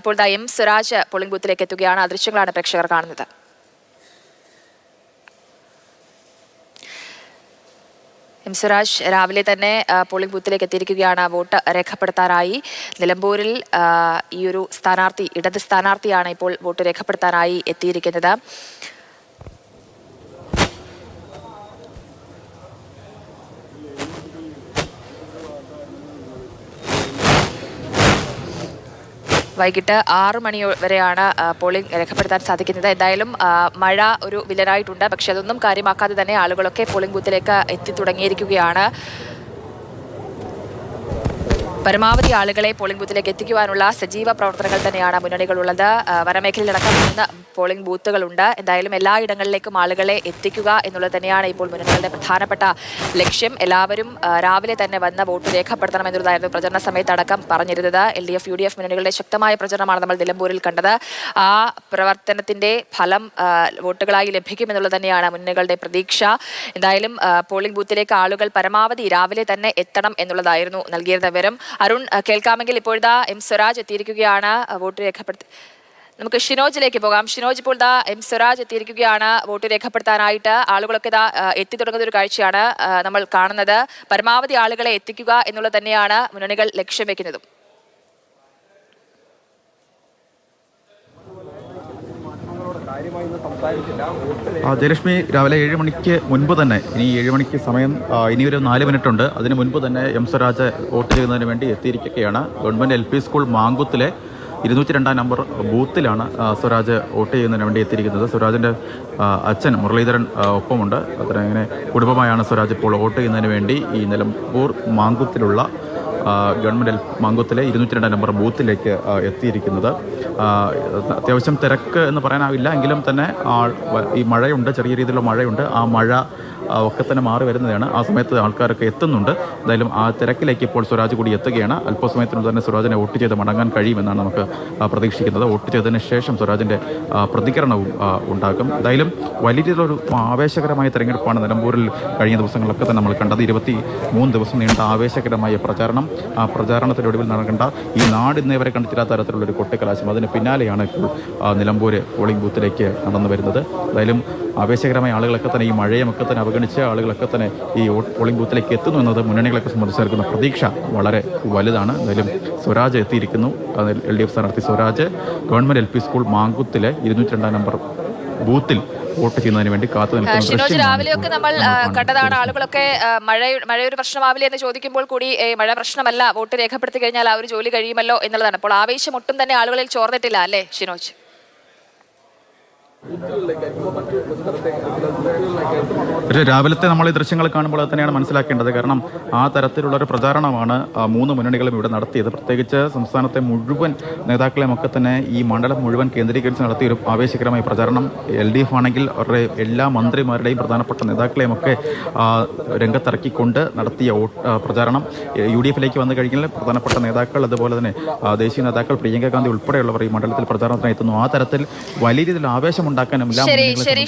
ഇപ്പോൾ ദാ M Swaraj polling ബൂത്തിലേക്ക് എത്തുകയാണ്. ആ ദൃശ്യങ്ങളാണ് പ്രേക്ഷകർ കാണുന്നത്. എം സ്വരാജ് രാവിലെ തന്നെ പോളിംഗ് ബൂത്തിലേക്ക് എത്തിയിരിക്കുകയാണ്. വോട്ട് രേഖപ്പെടുത്താനായി നിലമ്പൂരിൽ ഈ ഒരു സ്ഥാനാർത്ഥി ഇടത് സ്ഥാനാർത്ഥിയാണ് ഇപ്പോൾ വോട്ട് രേഖപ്പെടുത്താനായി എത്തിയിരിക്കുന്നത്. വൈകിട്ട് ആറ് മണി വരെയാണ് പോളിംഗ് രേഖപ്പെടുത്താൻ സാധിക്കുന്നത്. എന്തായാലും മഴ ഒരു വില്ലനായിട്ടുണ്ട്. പക്ഷെ അതൊന്നും കാര്യമാക്കാതെ തന്നെ ആളുകളൊക്കെ പോളിംഗ് ബൂത്തിലേക്ക് എത്തി തുടങ്ങിയിരിക്കുകയാണ്. പരമാവധി ആളുകളെ പോളിംഗ് ബൂത്തിലേക്ക് എത്തിക്കുവാനുള്ള സജീവ പ്രവർത്തനങ്ങൾ തന്നെയാണ് മുന്നണികളുള്ളത്. വനമേഖലയിൽ മൂന്ന് പോളിംഗ് ബൂത്തുകളുണ്ട് എന്തായാലും എല്ലാ ഇടങ്ങളിലേക്കും ആളുകളെ എത്തിക്കുക എന്നുള്ളത് തന്നെയാണ് ഇപ്പോൾ മുന്നണികളുടെ പ്രധാനപ്പെട്ട ലക്ഷ്യം. എല്ലാവരും രാവിലെ തന്നെ വന്ന വോട്ട് രേഖപ്പെടുത്തണം എന്നുള്ളതായിരുന്നു പ്രചരണ സമയത്തടക്കം പറഞ്ഞിരുന്നത്. L D F U D F മുന്നണികളുടെ ശക്തമായ പ്രചരണമാണ് നമ്മൾ നിലമ്പൂരിൽ കണ്ടത്. ആ പ്രവർത്തനത്തിന്റെ ഫലം വോട്ടുകളായി ലഭിക്കുമെന്നുള്ളത് തന്നെയാണ് മുന്നണികളുടെ പ്രതീക്ഷ. എന്തായാലും പോളിംഗ് ബൂത്തിലേക്ക് ആളുകൾ പരമാവധി രാവിലെ തന്നെ എത്തണം എന്നുള്ളതായിരുന്നു നൽകിയിരുന്ന വിവരം. അരുൺ കേൾക്കാമെങ്കിൽ ഇപ്പോഴത്തെ എം സ്വരാജ് എത്തിയിരിക്കുകയാണ് വോട്ട് രേഖപ്പെടുത്തി നമുക്ക് ഷിനോജിലേക്ക് പോകാം. ഷിനോജ് ഇപ്പോൾ ദാ എം സ്വരാജ് എത്തിയിരിക്കുകയാണ് വോട്ട് രേഖപ്പെടുത്താനായിട്ട്. ആളുകളൊക്കെ ഇതാ എത്തി തുടങ്ങുന്ന ഒരു കാഴ്ചയാണ് നമ്മൾ കാണുന്നത്. പരമാവധി ആളുകളെ എത്തിക്കുക എന്നുള്ളത് തന്നെയാണ് മുന്നണികൾ ലക്ഷ്യം വെക്കുന്നതും. ജയലക്ഷ്മി രാവിലെ ഏഴ് മണിക്ക് മുൻപ് തന്നെ ഇനി ഏഴ് മണിക്ക് സമയം ഇനി ഒരു നാല് മിനിറ്റ് ഉണ്ട് അതിന് മുൻപ് തന്നെ എം സ്വരാജ് വോട്ട് ചെയ്യുന്നതിന് വേണ്ടി എത്തിയിരിക്കുകയാണ്. ഗവൺമെന്റ് എൽ പി സ്കൂൾ മാങ്കുത്തിലെ ഇരുന്നൂറ്റി രണ്ടാം നമ്പർ ബൂത്തിലാണ് സ്വരാജ് വോട്ട് ചെയ്യുന്നതിന് വേണ്ടി എത്തിയിരിക്കുന്നത്. സ്വരാജിന്റെ അച്ഛൻ മുരളീധരൻ ഒപ്പമുണ്ട്. ഇങ്ങനെ കുടുംബമായാണ് സ്വരാജ് ഇപ്പോൾ വോട്ട് ചെയ്യുന്നതിന് വേണ്ടി ഈ നിലമ്പൂർ മാങ്കുത്തിലുള്ള ഗവൺമെന്റ് മങ്കുത്തിലെ ഇരുന്നൂറ്റി രണ്ട് നമ്പർ ബൂത്തിലേക്ക് എത്തിയിരിക്കുന്നത്. അത്യാവശ്യം തിരക്ക് എന്ന് പറയാനാവില്ല. എങ്കിലും തന്നെ ഈ മഴയുണ്ട് ചെറിയ രീതിയിലുള്ള മഴയുണ്ട്. ആ മഴ ഒക്കെ തന്നെ മാറി വരുന്നതാണ്. ആ സമയത്ത് ആൾക്കാരൊക്കെ എത്തുന്നുണ്ട്. എന്തായാലും ആ തിരക്കിലേക്ക് ഇപ്പോൾ സ്വരാജ് കൂടി എത്തുകയാണ്. അല്പസമയത്തിനുള്ളിൽ തന്നെ സ്വരാജിനെ വോട്ട് ചെയ്ത് മടങ്ങാൻ കഴിയുമെന്നാണ് നമുക്ക് പ്രതീക്ഷിക്കുന്നത്. വോട്ട് ചെയ്തതിന് ശേഷം സ്വരാജിന്റെ പ്രതികരണവും ഉണ്ടാകും. എന്തായാലും വലിയ രീതിയിലൊരു ആവേശകരമായ തെരഞ്ഞെടുപ്പാണ് നിലമ്പൂരിൽ കഴിഞ്ഞ ദിവസങ്ങളിലൊക്കെ തന്നെ നമ്മൾ കണ്ടത്. ഇരുപത്തി മൂന്ന് ദിവസം നീണ്ട ആവേശകരമായ പ്രചാരണം ആ പ്രചാരണത്തിനൊടുവിൽ നടക്കേണ്ട ഈ നാട് ഇന്നേ വരെ കണ്ടിട്ടില്ലാത്ത തരത്തിലുള്ളൊരു കൊട്ടിക്കലാശം. അതിന് പിന്നാലെയാണ് ഇപ്പോൾ നിലമ്പൂർ പോളിംഗ് ബൂത്തിലേക്ക് നടന്നു വരുന്നത്. എന്തായാലും ആവേശകരമായ ആളുകളൊക്കെ തന്നെ ഈ മഴയുമൊക്കെ തന്നെ അവഗണിച്ച് ആളുകളൊക്കെ തന്നെ ഈ പോളിംഗ് ബൂത്തിലേക്ക് എത്തുന്നു എന്നത് മുന്നണികളൊക്കെ സംബന്ധിച്ച് നൽകുന്ന പ്രതീക്ഷ വളരെ വലുതാണ്. എന്തായാലും സ്വരാജ് എത്തിയിരിക്കുന്നു. എൽ ഡി എഫ് സ്ഥാനാർത്ഥി Swaraj. Government L P school മാങ്കുത്തിലെ ഇരുന്നൂറ്റി രണ്ടാം നമ്പർ ബൂത്തിൽ വോട്ട് ചെയ്യുന്നതിന് വേണ്ടി കാത്തു ഷിനോജ് രാവിലെയൊക്കെ നമ്മൾ കണ്ടതാണ് ആളുകളൊക്കെ മഴ മഴയൊരു പ്രശ്നമാവില്ല എന്ന് ചോദിക്കുമ്പോൾ കൂടി മഴ പ്രശ്നമല്ല വോട്ട് രേഖപ്പെടുത്തി കഴിഞ്ഞാൽ ആ ഒരു ജോലി കഴിയുമല്ലോ എന്നുള്ളതാണ്. അപ്പോൾ ആവേശം ഒട്ടും തന്നെ ആളുകളിൽ ചോർന്നിട്ടില്ല അല്ലേ ഷിനോജ്? രാവിലത്തെ നമ്മൾ ഈ ദൃശ്യങ്ങൾ കാണുമ്പോൾ തന്നെയാണ് മനസ്സിലാക്കേണ്ടത്. കാരണം ആ തരത്തിലുള്ള ഒരു പ്രചാരണമാണ് മൂന്ന് മുന്നണികളും ഇവിടെ നടത്തിയത്. പ്രത്യേകിച്ച് സംസ്ഥാനത്തെ മുഴുവൻ നേതാക്കളെയും ഒക്കെ തന്നെ ഈ മണ്ഡലം മുഴുവൻ കേന്ദ്രീകരിച്ച് നടത്തിയ ഒരു ആവേശകരമായ പ്രചാരണം. എൽ ഡി എഫ് ആണെങ്കിൽ അവരുടെ എല്ലാ മന്ത്രിമാരുടെയും പ്രധാനപ്പെട്ട നേതാക്കളെയും ഒക്കെ ആ, രംഗത്തിറക്കിക്കൊണ്ട് നടത്തിയ പ്രചാരണം. യു ഡി എഫിലേക്ക് വന്നു കഴിഞ്ഞാൽ പ്രധാനപ്പെട്ട നേതാക്കൾ അതുപോലെ തന്നെ ദേശീയ നേതാക്കൾ പ്രിയങ്ക ഗാന്ധി ഉൾപ്പെടെയുള്ളവർ ഈ മണ്ഡലത്തിൽ പ്രചാരണത്തിന് എത്തുന്നു. ആ തരത്തിൽ വലിയ രീതിയിൽ ആവേശമുണ്ടാക്കാനും എല്ലാ ശരി ശരി